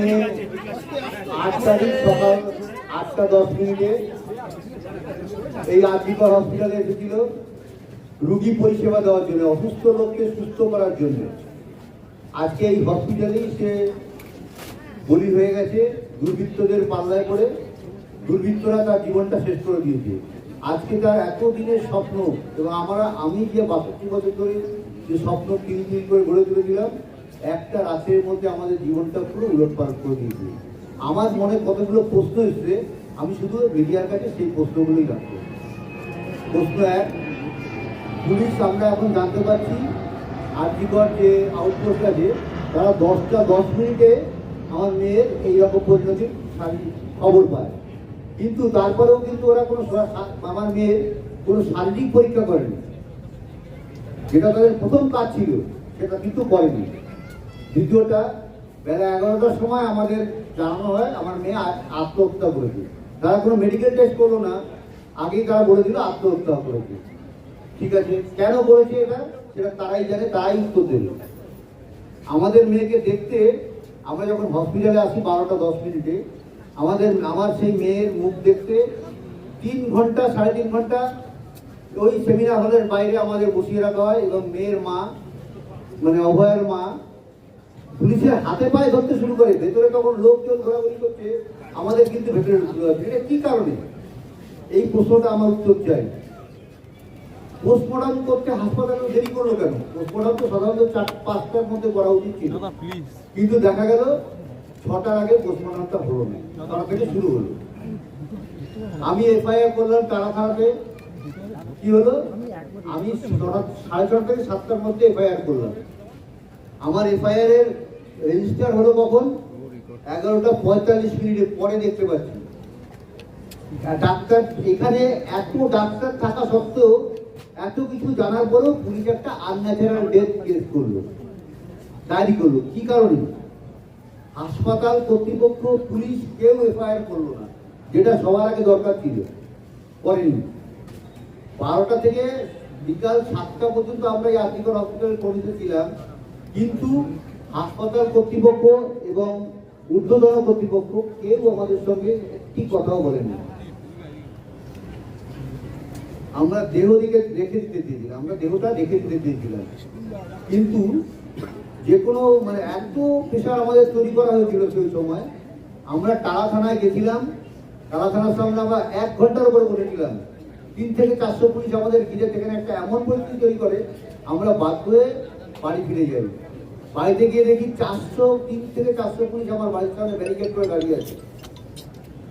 আগামী আট তারিখ সকাল আটটা দশ মিনিটে এই আরজিকর হসপিটালে এসেছিল রুগী পরিষেবা দেওয়ার জন্য, অসুস্থ লোককে সুস্থ করার জন্য। আজকে এই হসপিটালেই সে বলি হয়ে গেছে, দুর্বৃত্তদের পাল্লায় করে দুর্বৃত্তরা তার জীবনটা শেষ করে দিয়েছে। আজকে তার এতদিনের স্বপ্ন, এবং আমরা, আমি যে বাষট্টি বছর ধরে যে স্বপ্ন তিন দিন করে গড়ে তুলেছিলাম একটা রাতের মধ্যে আমাদের জীবনটা পুরো উলটপালট করে দিয়েছে। আমার মনে কতগুলো প্রশ্ন এসছে, আমি শুধু মিডিয়ার কাছে সেই প্রশ্নগুলোই রাখব। প্রশ্ন এক, পুলিশ আমরা এখন জানতে পারছি আর্থিকর যে আউটপোস্ট আছে, তারা দশটা দশ মিনিটে আমার মেয়ের এইরকম শারীরিক খবর পায়। কিন্তু তারপরেও কিন্তু ওরা কোনো আমার মেয়ের কোনো শারীরিক পরীক্ষা করেনি। যেটা তাদের প্রথম কাজ ছিল, সেটা কিন্তু করেনি। দ্বিতীয়টা, বেলা এগারোটার সময় আমাদের জানানো হয়, আমার মেয়ে আত্মহত্যা করেছে। তারা কোনো মেডিকেল টেস্ট করল না, আগেই তারা বলে দিল আত্মহত্যা করেছে। ঠিক আছে, কেন করেছে এটা? সেটা তারাই জানে, তারাই উত্তর দেবে। আমাদের মেয়েকে দেখতে, আমরা যখন হসপিটালে আসি বারোটা দশ মিনিটে, আমাদের, আমার সেই মেয়ের মুখ দেখতে তিন ঘণ্টা, সাড়ে তিন ঘণ্টা ওই সেমিনার হলের বাইরে আমাদের বসিয়ে রাখা হয় এবং মেয়ের মা মানে অভয়ের মা পুলিশের হাতে পায়ে ধরতে শুরু করে ভেতরে তখন লোকজন ঘোরাঘুরি করছে আমাদের কিন্তু ভেতরে ঢুকতে হবে। এটা কি কারণে? এই প্রশ্নটা আমার উত্তর চাই। পোস্টমর্টম করতে হাসপাতালে দেরি করল কেন? পোস্টমর্টম তো সাধারণত চার পাঁচটার মধ্যে করা উচিত ছিল। কিন্তু দেখা গেল ছটার আগে পোস্টমর্টমটা হলো না। তার থেকে শুরু হলো। আমি এফআইআর করলাম তারাখানাতে কি হলো? আমি সাড়ে ছটা থেকে সাতটার মধ্যে এফআইআর করলাম। আমার এফআইআর এর রেজিস্টার হলো কখন? এগারোটা পঁয়তাল্লিশ মিনিটের পরে দেখতে পাচ্ছি। ডাক্তার, এখানে এত ডাক্তার থাকা সত্ত্বেও এত কিছু জানার পরেও পুলিশ একটা আনন্যাচারাল ডেথ কেস করল। ডায়েরি করল, কি কারণে? হাসপাতাল কর্তৃপক্ষ, পুলিশ কেউ এফআইআর করল না, যেটা সবার আগে দরকার ছিল। করেনি। বারোটা থেকে বিকাল সাতটা পর্যন্ত আমরা এই আর্থিকর হসপিটাল কমিতে ছিলাম, কিন্তু হাসপাতাল কর্তৃপক্ষ এবং ঊর্ধ্বতন কর্তৃপক্ষ কেউ আমাদের সঙ্গে একটি কথাও বলেনি আমরা দেহ দিকে রেখে দিতে চেয়েছিলাম, আমরা দেহটা রেখে দিতে চেয়েছিলাম। কিন্তু যে কোনো মানে এত প্রেশার আমাদের তৈরি করা হয়েছিল সেই সময়, আমরা টালা থানায় গেছিলাম টালা থানার সামনে আমরা এক ঘণ্টার উপরে বসেছিলাম। তিন থেকে চারশো পুলিশ আমাদের ঘিরে, সেখানে একটা এমন পরিস্থিতি তৈরি করে, আমরা বাধ্য হয়ে বাড়ি ফিরে যাই। বাড়িতে গিয়ে দেখি চারশো, তিন থেকে চারশো পুলিশ আমার বাড়ির সামনে ব্যারিকেড করে দাঁড়িয়ে আছে।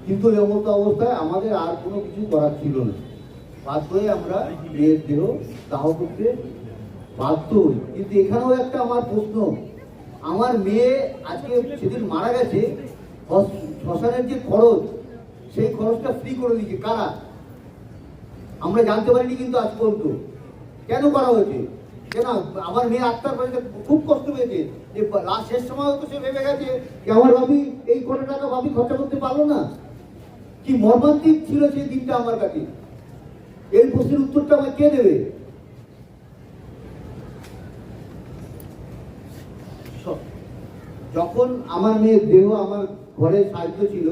কিন্তু এমন অবস্থায় আমাদের আর কোনো কিছু করার ছিল না। বাধ্য হয়ে আমরা মেয়ের দেহ দাহ করতে বাধ্য হই। কিন্তু এখানেও একটা আমার প্রশ্ন। আমার মেয়ে আজকে সেদিন মারা গেছে শ্মশানের যে খরচ, সেই খরচটা ফ্রি করে দিয়েছে। কারা? আমরা জানতে পারিনি কিন্তু আজ পর্যন্ত। কেন করা হয়েছে? কেন? আমার মেয়ে আত্মার বাড়িতে খুব কষ্ট পেয়েছে যে লাস্ট শেষ সময় তো সে ভেবে গেছে যে আমার ভাবি এই কোটি টাকা ভাবি খরচা করতে পারল না। কি মর্মান্তিক ছিল সেই দিনটা আমার কাছে? এই প্রশ্নের উত্তরটা আমার কে দেবে? যখন আমার মেয়ের দেহ আমার ঘরে সাহায্য ছিল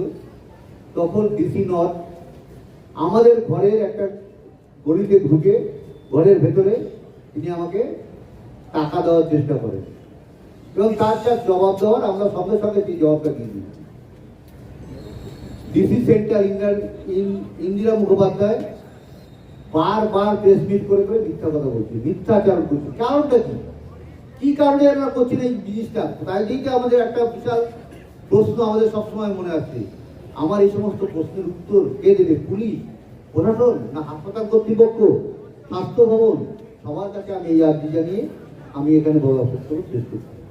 তখন ডিসি নট আমাদের ঘরের একটা গলিতে ঢুকে ঘরের ভেতরে তিনি আমাকে টাকা দেওয়ার চেষ্টা করেন। এবং তার যা জবাব দেওয়ার, আমরা সঙ্গে সঙ্গে সেই জবাবটা দিয়ে দিই। ডিসি সেন্টার ইন্দিরা মুখোপাধ্যায় বারবার প্রেস মিট করে করে মিথ্যা কথা বলছে মিথ্যাচারণ করছে। কারণটা কি? কি কারণে আমরা করছেন এই জিনিসটা? তাই দিকে আমাদের একটা বিশাল প্রশ্ন আমাদের সবসময় মনে আছে। আমার এই সমস্ত প্রশ্নের উত্তর কে দেবে? পুলিশ, প্রশাসন না হাসপাতাল কর্তৃপক্ষ, স্বাস্থ্য ভবন? সবার কাছে আমি এই আর্জি জানিয়ে আমি এখানে বলা শেষ করছি